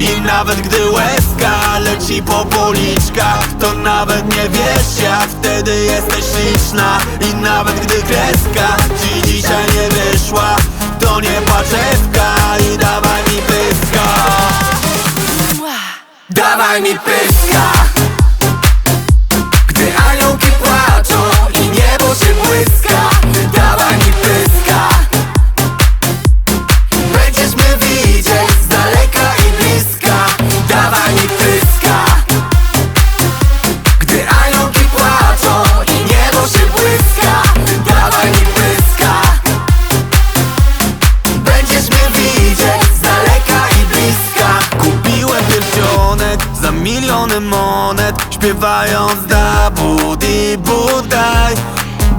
I nawet gdy łezka leci po policzkach To nawet nie wiesz jak wtedy jesteś śliczna. I nawet gdy kreska ci dzisiaj nie wyszła To nie płaczewka i dawaj mi pyska. Dawaj mi pyska monet Śpiewając da budi budaj.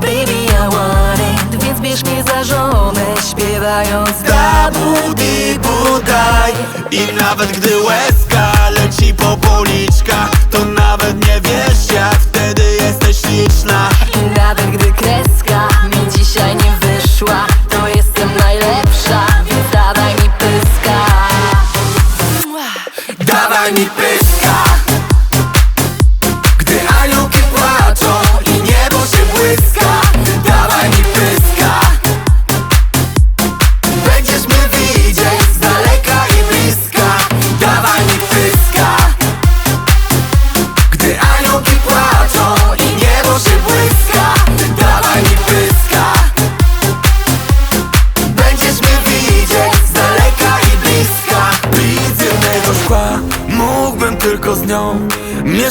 Baby, I want it Więc bierz mnie za żonę Śpiewając Da budi budaj. I nawet gdy łezka leci po policzkach To nawet nie wiesz jak wtedy jesteś śliczna. I nawet gdy kreska mi dzisiaj nie wyszła To jestem najlepsza Więc dawaj mi pyska. Dawaj mi pyska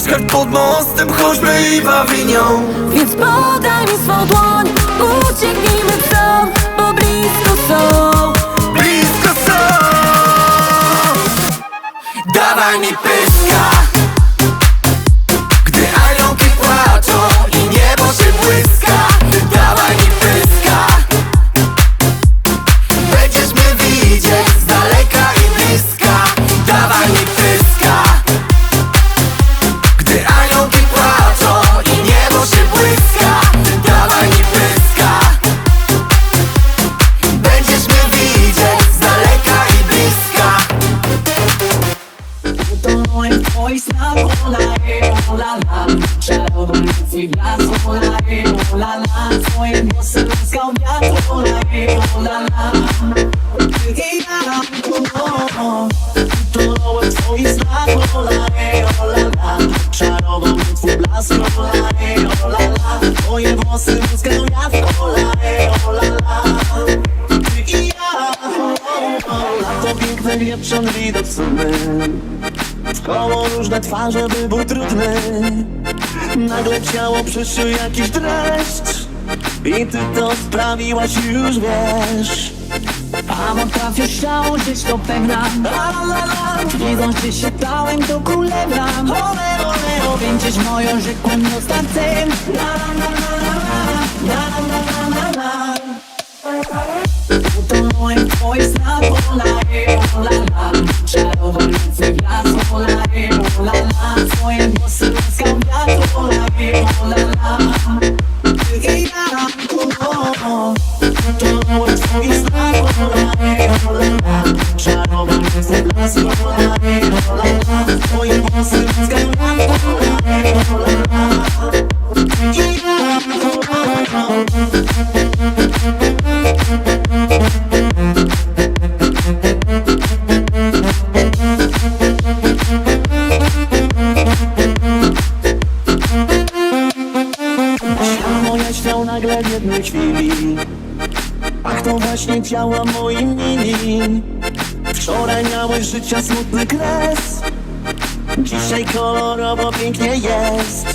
Mieszkać pod mostem choćby i wawinią. Więc podaj mi swą dłoń Ucieknijmy stąd Bo blisko są. Blisko są. Dawaj mi pyska e, la Czarowny twój blask, ola, e, ola, la Twoje włosy łuskał wiatr, e, ola, la Ty i ja, o, o. Utonąłem w twoich snach, ola, e, ola, la e, ola, la Twoje włosy e, la piękne, widok Koło różne twarze, wybór trudny. Nagle ciało przyszł jakiś dreszcz. I ty to sprawiłaś już wiesz. A potrafię ciało gdzieś La la la la. Widząc się się dałem do kulebra Ole ole o Będziesz moją rzekłą ostatkiem La la la la la La. La la la la la Utonąłem w twoich snach, ola, e, ola, la e, ola, la Twoje włosy łuskał wiatr, ola, e, ola, la Ty i ja, o, o Utonąłem w twoich snach, ola, e, ola, la Czarową nocy blask, ola, e, ola, la Twoje włosy łuskał wiatr, Ach, to właśnie działa moi mili Wczoraj miałeś życia smutny kres. Dzisiaj kolorowo pięknie jest.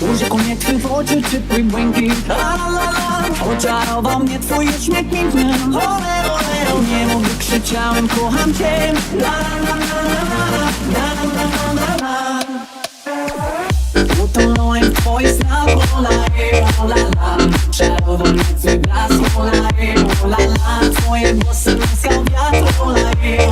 Duże konie twych oczu czy twój błękit Oczarował mnie twój uśmiech piękny. Ole ole Nie mów, krzyczałem kocham cię. La la la la La Utonąłem w twoich snach, ola, e, ola, la Czarową nocy blask, ola, e, ola, la Twoje włosy łuskał wiatr, ola, e,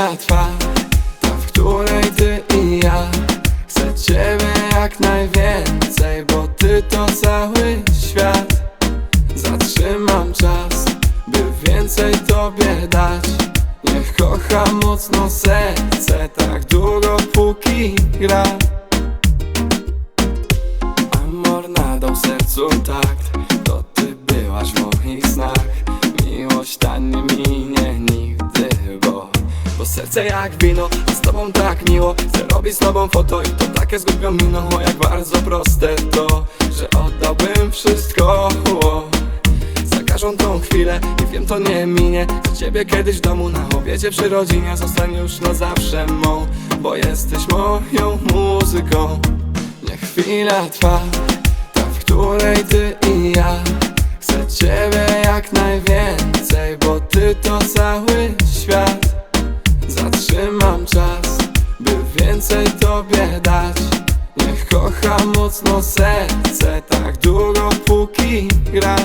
Chwila trwa, ta w której ty i ja. Chcę ciebie jak najwięcej, bo ty to cały świat. Zatrzymam czas, by więcej tobie dać. Niech kocha mocno serce, tak długo póki gra. Amor nadał sercu takt, to ty byłaś w moich snach. Miłość ta nie minie nigdy, bo Bo serce jak wino, a z tobą tak miło. Chcę robić z tobą foto i to takie z głupią miną O jak bardzo proste to, że oddałbym wszystko o. Za każdą tą chwilę i wiem to nie minie. Za ciebie kiedyś w domu na obiedzie przy rodzinie. Zostań już na zawsze mą, bo jesteś moją muzyką. Niech chwila trwa, ta w której ty i ja. Chcę ciebie jak najwięcej, bo ty to cały świat Zatrzymam czas, by więcej tobie dać. Niech kocha mocno serce, tak długo póki gra.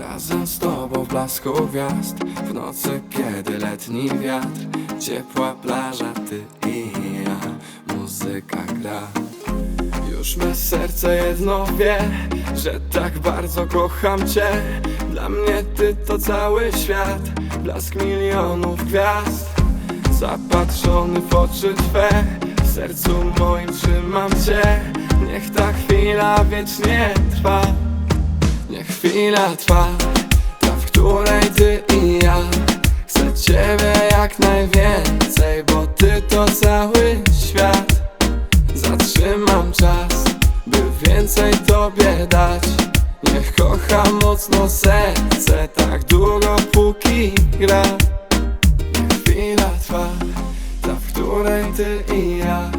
Razem z tobą w blasku gwiazd W nocy, kiedy letni wiatr Ciepła plaża, ty i ja Muzyka gra Już me serce jedno wie Że tak bardzo kocham cię. Dla mnie ty to cały świat Blask milionów gwiazd. Zapatrzony w oczy twe W sercu moim trzymam cię. Niech ta chwila wiecznie trwa Niech chwila trwa, ta w której ty i ja. Chcę ciebie jak najwięcej, bo ty to cały świat. Zatrzymam czas, by więcej tobie dać Niech kocha mocno serce, tak długo póki gra. Niech chwila trwa, ta w której ty i ja.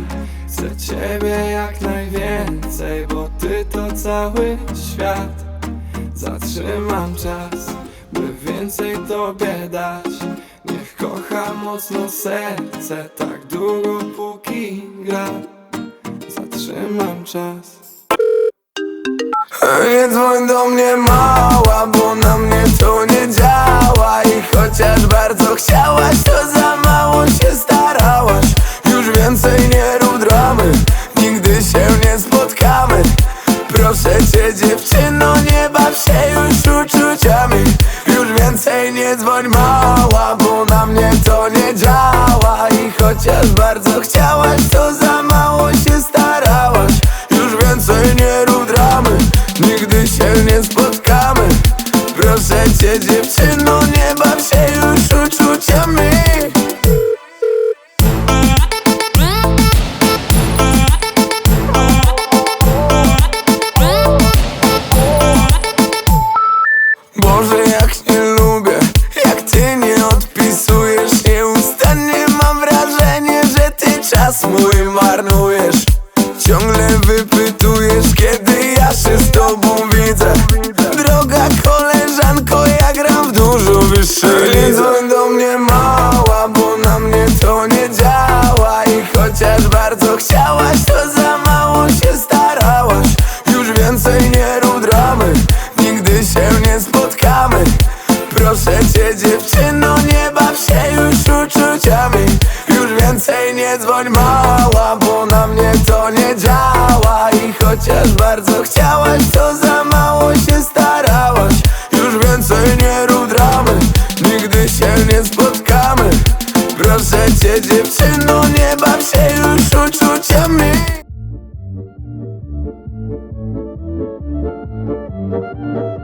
Chcę ciebie jak najwięcej, bo ty to cały świat. Zatrzymam czas, by więcej tobie dać. Niech kocha mocno serce, tak długo póki gra czas. Nie dzwoń do mnie mała, bo na mnie to nie działa. I chociaż bardzo chciałaś, to za mało się starałaś. Już więcej nie rób dramy, nigdy się nie spotkamy. Proszę cię dziewczyno, nie baw się już uczuciami. Już więcej nie dzwoń mała, bo na mnie to nie działa. I chociaż bardzo chciałaś, to za spotkamy Proszę cię dziewczyno, nie spotkamy. Proszę cię dziewczyno, nie baw się już uczuciami Thank